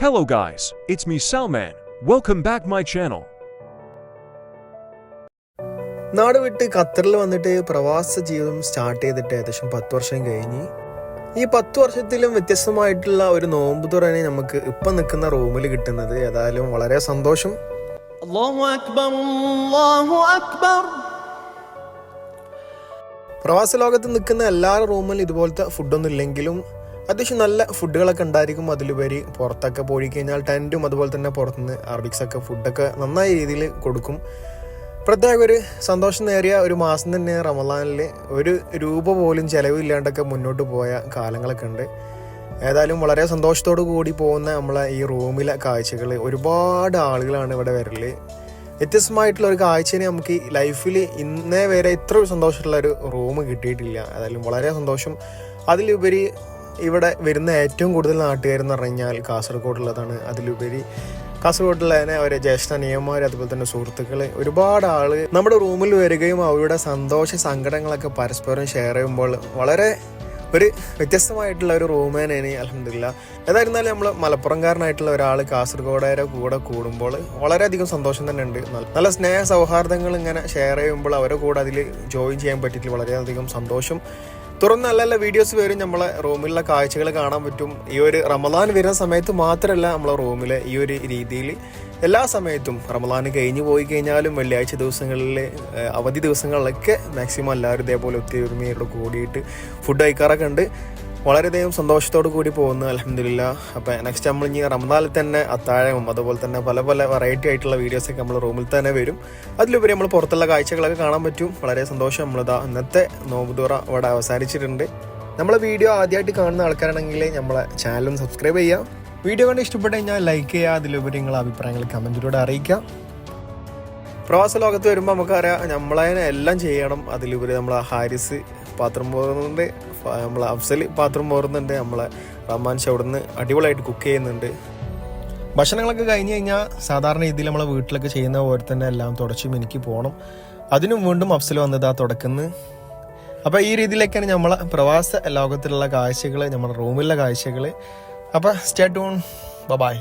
Hello guys, it's me Salman. Welcome back my channel. നാട് വിട്ട് ഖത്തറിൽ വന്നിട്ട് പ്രവാസ ജീവിതം സ്റ്റാർട്ട് ചെയ്തിട്ട് ഏകദേശം പത്ത് വർഷം കഴിഞ്ഞ് ഈ പത്ത് വർഷത്തിലും വ്യത്യസ്തമായിട്ടുള്ള ഒരു നോമ്പ് തുറനെ നമുക്ക് ഇപ്പം നിൽക്കുന്ന റൂമിൽ കിട്ടുന്നത് ഏതായാലും വളരെ സന്തോഷം പ്രവാസ ലോകത്ത് നിൽക്കുന്ന എല്ലാ റൂമിലും ഇതുപോലത്തെ ഫുഡൊന്നും ഇല്ലെങ്കിലും അത്യാവശ്യം നല്ല ഫുഡുകളൊക്കെ ഉണ്ടായിരിക്കും അതിലുപരി പുറത്തൊക്കെ പോയി കഴിഞ്ഞാൽ ടെന്റും അതുപോലെ തന്നെ പുറത്തുനിന്ന് അറബിക്സൊക്കെ ഫുഡൊക്കെ നന്നായ രീതിയിൽ കൊടുക്കും. പ്രത്യേക ഒരു സന്തോഷം നേറിയ ഒരു മാസം തന്നെ റമദാനിൽ ഒരു രൂപ പോലും ചിലവില്ലാണ്ടൊക്കെ മുന്നോട്ട് പോയ കാലങ്ങളൊക്കെ ഉണ്ട്. ഏതായാലും വളരെ സന്തോഷത്തോടു കൂടി പോകുന്ന നമ്മളെ ഈ റൂമിലെ കാഴ്ചകൾ ഒരുപാട് ആളുകളാണ് ഇവിടെ വരൽ വ്യത്യസ്തമായിട്ടുള്ള ഒരു കാഴ്ചനെ നമുക്ക് ലൈഫിൽ ഇന്നേ വരെ ഇത്ര സന്തോഷമുള്ള ഒരു റൂം കിട്ടിയിട്ടില്ല. ഏതായാലും വളരെ സന്തോഷം. അതിലുപരി ഇവിടെ വരുന്ന ഏറ്റവും കൂടുതൽ നാട്ടുകാരെന്ന് പറഞ്ഞു കഴിഞ്ഞാൽ കാസർഗോഡുള്ളതാണ്. അതിലുപരി കാസർഗോഡിലെ തന്നെ അവരെ ജ്യേഷ്ഠ നിയമമാർ അതുപോലെ തന്നെ സുഹൃത്തുക്കൾ ഒരുപാട് ആൾ നമ്മുടെ റൂമിൽ വരികയും അവരുടെ സന്തോഷ സങ്കടങ്ങളൊക്കെ പരസ്പരം ഷെയർ ചെയ്യുമ്പോൾ വളരെ ഒരു വ്യത്യസ്തമായിട്ടുള്ള ഒരു റൂമേനാണ് അലഹമില്ല ഏതായിരുന്നാലും നമ്മൾ മലപ്പുറംകാരനായിട്ടുള്ള ഒരാൾ കാസർഗോഡേരെ കൂടെ കൂടുമ്പോൾ വളരെയധികം സന്തോഷം തന്നെ ഉണ്ട്. നല്ല സ്നേഹ സൗഹാർദ്ദങ്ങൾ ഇങ്ങനെ ഷെയർ ചെയ്യുമ്പോൾ അവരെ കൂടെ അതിൽ ജോയിൻ ചെയ്യാൻ പറ്റിയിട്ട് വളരെയധികം സന്തോഷം തുറന്ന് നല്ല നല്ല വീഡിയോസ് വരും നമ്മളെ റൂമിലുള്ള കാഴ്ചകൾ കാണാൻ പറ്റും. ഈ ഒരു റമദാൻ വരുന്ന സമയത്ത് മാത്രമല്ല നമ്മളെ റൂമിലെ ഈ ഒരു രീതിയിൽ എല്ലാ സമയത്തും റമദാൻ കഴിഞ്ഞു പോയി കഴിഞ്ഞാലും വെള്ളിയാഴ്ച ദിവസങ്ങളിൽ അവധി ദിവസങ്ങളിലൊക്കെ മാക്സിമം എല്ലാവരും ഇതേപോലെ ഒത്തിരി ഒരുമയോട് കൂടിയിട്ട് ഫുഡ് കഴിക്കാറൊക്കെ ഉണ്ട്. വളരെയധികം സന്തോഷത്തോടു കൂടി പോകുന്നു അലഹമില്ല അപ്പം നെക്സ്റ്റ് നമ്മൾ ഇനി റമദാനിൽ തന്നെ അത്താഴവും അതുപോലെ തന്നെ പല പല വെറൈറ്റി ആയിട്ടുള്ള വീഡിയോസൊക്കെ നമ്മൾ റൂമിൽ തന്നെ വരും. അതിലുപരി നമ്മൾ പുറത്തുള്ള കാഴ്ചകളൊക്കെ കാണാൻ പറ്റും. വളരെ സന്തോഷം നമ്മളിതാ ഇന്നത്തെ നോമ്പുതുറ ഇവിടെ അവസാനിച്ചിട്ടുണ്ട്. നമ്മളെ വീഡിയോ ആദ്യമായിട്ട് കാണുന്ന ആൾക്കാരാണെങ്കിൽ നമ്മളെ ചാനലും സബ്സ്ക്രൈബ് ചെയ്യാം. വീഡിയോ കണ്ട് ഇഷ്ടപ്പെട്ട് കഴിഞ്ഞാൽ ലൈക്ക് ചെയ്യുക അതിലുപരി നിങ്ങളുടെ അഭിപ്രായങ്ങൾ കമന്റിലൂടെ അറിയിക്കാം. പ്രവാസ ലോകത്ത് വരുമ്പോൾ നമുക്കറിയാം നമ്മളെ എല്ലാം ചെയ്യണം. അതിലുപരി നമ്മൾ ഹാരിസ് പാത്രം പോറുന്നുണ്ട് നമ്മളെ അഫ്സൽ പാത്രം പോറുന്നുണ്ട് നമ്മളെ റഹ്മാൻ അവിടുന്ന് അടിപൊളിയായിട്ട് കുക്ക് ചെയ്യുന്നുണ്ട്. ഭക്ഷണങ്ങളൊക്കെ കഴിഞ്ഞ് കഴിഞ്ഞാൽ സാധാരണ രീതിയിൽ നമ്മളെ വീട്ടിലൊക്കെ ചെയ്യുന്ന പോലെ തന്നെ എല്ലാം തുടച്ചും എനിക്ക് പോകണം അതിനും വീണ്ടും അഫ്സൽ വന്നത് ആ തുടക്കുന്നു. അപ്പോൾ ഈ രീതിയിലേക്കാണ് നമ്മളെ പ്രവാസ ലോകത്തിലുള്ള കാഴ്ചകൾ നമ്മുടെ റൂമിലുള്ള കാഴ്ചകൾ അപ്പോൾ സ്റ്റേ ടൂൺ ബൈ